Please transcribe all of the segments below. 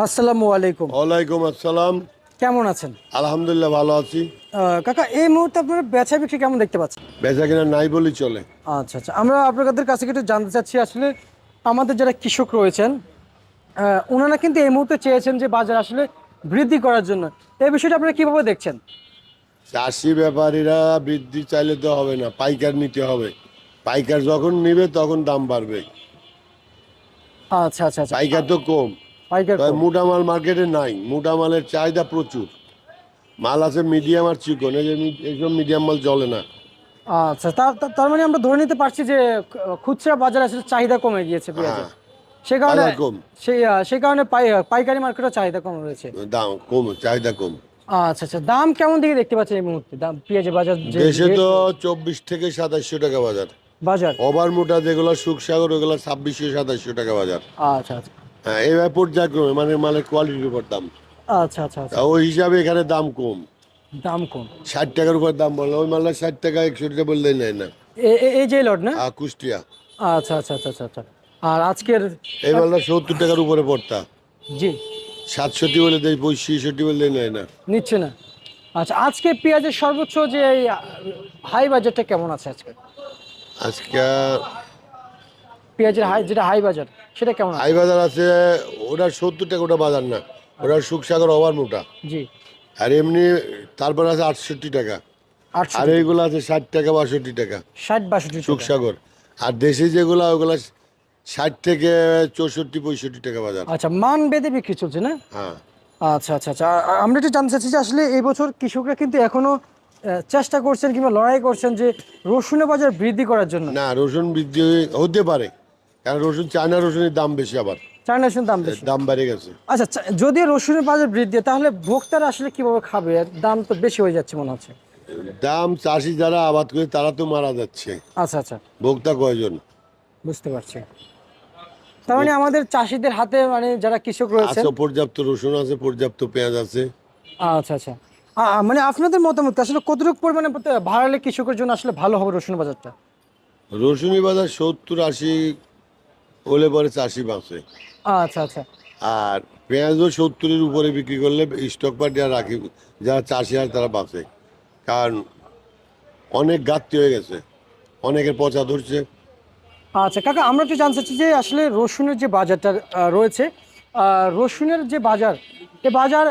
আসসালামু আলাইকুম। ওয়ালাইকুম আসসালাম। কেমন আছেন? আলহামদুলিল্লাহ ভালো আছি। কাকা এই মুহূর্তে আপনার বেচা বিক্রি কেমন দেখতে পাচ্ছেন? বেচা কিনা নাই বলেই চলে। আচ্ছা আচ্ছা। আমরা আপনাদের কাছে একটু জানতে চাচ্ছি আসলে আমাদের যারা কৃষক রয়েছেন ওনারা কিন্তু এই মুহূর্তে চেয়েছেন যে বাজার আসলে বৃদ্ধি করার জন্য। এই বিষয়টা আপনারা কীভাবে দেখছেন? চাষি ব্যাপারীরা বৃদ্ধি চাইলে তো হবে না পাইকার নিতে হবে। পাইকার যখন নিবে তখন দাম বাড়বে। আচ্ছা আচ্ছা আচ্ছা। পাইকার তো কম। মাল মার্কেটে নাই চাহিদা প্রচুর। মাল আছে মিডিয়াম আর চিকন এই যে মি- এইসব মিডিয়াম মাল চলে না। আচ্ছা তার তার- মানে আমরা ধরে নিতে পারছি যে খুচরা বাজারে আসলে চাহিদা কমে গিয়েছে পেঁয়াজের। হ্যাঁ। সে কারণে। সেই সেই কারণে পাইকারি মার্কেটও চাহিদা কম রয়েছে। দাম কম চাহিদা কম। আচ্ছা আচ্ছা দাম কেমন দিকে দেখতে পাচ্ছেন এই মুহূর্তে? দাম পেঁয়াজের বাজার দেশে তো চব্বিশ থেকে সাতাশশো টাকা বাজার। বাজার? ওভার মোটা যেগুলো সুখসাগর ওগুলো ছাব্বিশশো সাতাশশো টাকা বাজার। আচ্ছা আচ্ছা। হ্যাঁ এইভাবে পর্যায়ক্রমে মানে মালের কোয়ালিটির উপর দাম। আচ্ছা আচ্ছা আচ্ছা। ওই হিসাবে এখানে দাম কম। দাম কম। ষাট টাকার উপর দাম বলল ওই মালটা ষাট টাকা একষট্টি টাকা বললেই নেয় না। এই যে লট না? কুষ্টিয়া আচ্ছা আচ্ছা আচ্ছা আচ্ছা আচ্ছা। আর আজকের এই মালটা সত্তর টাকার উপরে পড়তা। জি। সাতষট্টি বলে দেয় পঁয়ষট্টি বললেই নেয় না। নিচ্ছে না। আচ্ছা আজকে পেঁয়াজের সর্বোচ্চ যে হাই বাজারটা কেমন আছে আজকে? আজকে পেঁয়াজের হাই যেটা হাই বাজার সেটা কেমন হাই বাজার আছে ওটা সত্তর টাকা ওটা বাজার না। ওটা সুখসাগর ওভার মোটা। জি। আর এমনি তারপর আছে আটষট্টি টাকা। আর এইগুলো আছে ষাট টাকা বাষট্টি টাকা। ষাট বাষট্টি। সুখসাগর। আর দেশি যেগুলো ওগুলো ষাট থেকে চৌষট্টি পঁয়ষট্টি টাকা বাজার। আচ্ছা মান বেঁধে বিক্রি চলছে না? হ্যাঁ। আচ্ছা আচ্ছা আচ্ছা। আমরা একটু জানতে চাচ্ছি যে আসলে এই বছর কৃষকরা কিন্তু এখনও চেষ্টা করছেন কিংবা লড়াই করছেন যে রসুনের বাজার বৃদ্ধি করার জন্য। না রসুন বৃদ্ধি হতে পারে। কারণ রসুন চায়না রসুনের দাম বেশি আবার। চায়না রসুন দাম বেশি। দাম বেড়ে গেছে। আচ্ছা যদি রসুনের বাজার বৃদ্ধি তাহলে ভোক্তারা আসলে কীভাবে খাবে? দাম তো বেশি হয়ে যাচ্ছে মনে হচ্ছে। দাম চাষি যারা আবাদ করে তারা তো মারা যাচ্ছে। আচ্ছা আচ্ছা। ভোক্তা কয়জন? বুঝতে পারছি। তার মানে আমাদের চাষিদের হাতে মানে যারা কৃষক রয়েছেন আছে পর্যাপ্ত রসুন আছে পর্যাপ্ত পেঁয়াজ আছে। আচ্ছা আচ্ছা। মানে আপনাদের মতামত আসলে কতটুকু পরিমাণে বাড়ালে কৃষকের জন্য আসলে ভালো হবে রসুন বাজারটা? রসুনি বাজার সত্তর আশি হলে পরে চাষি বাঁচে। আচ্ছা আচ্ছা। আর পেঁয়াজও সত্তরের উপরে বিক্রি করলে স্টক পার্টি আর রাখি যারা চাষি আর তারা বাঁচে। কারণ অনেক ঘাটতি হয়ে গেছে। অনেকের পচা ধরছে। আচ্ছা কাকা আমরা একটু জানতে চাচ্ছি যে আসলে রসুনের যে বাজারটা রয়েছে রসুনের যে বাজার এ বাজার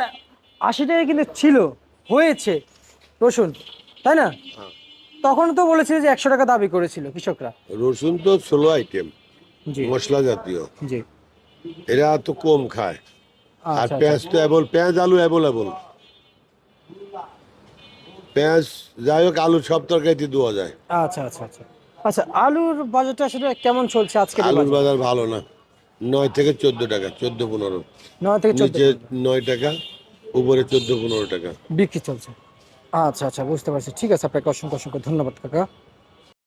আশি টাকা কিন্তু ছিল হয়েছে রসুন তাই না? তখন তো বলেছিল যে একশো টাকা দাবি করেছিল কৃষকরা। রসুন তো ষোলো আইটেম মশলা জাতীয় এরা তো কম খায়। আর আচ্ছা। পেঁয়াজ তো অ্যাবল পেঁয়াজ আলু অ্যাভেলেবল পেঁয়াজ যাই হোক আলু সব তরকারিতে দেওয়া যায়। আচ্ছা আচ্ছা আচ্ছা। আচ্ছা আলুর বাজারটা আসলে কেমন চলছে আজকে আলুর বাজার? ভালো না। নয় থেকে চোদ্দ টাকা চোদ্দ পনেরো। নয় থেকে চোদ্দ নিচে নয় টাকা উপরে চোদ্দ পনেরো টাকা। বিক্রি চলছে। আচ্ছা আচ্ছা বুঝতে পারছি। ঠিক আছে আপনাকে অসংখ্য অসংখ্য ধন্যবাদ কাকা।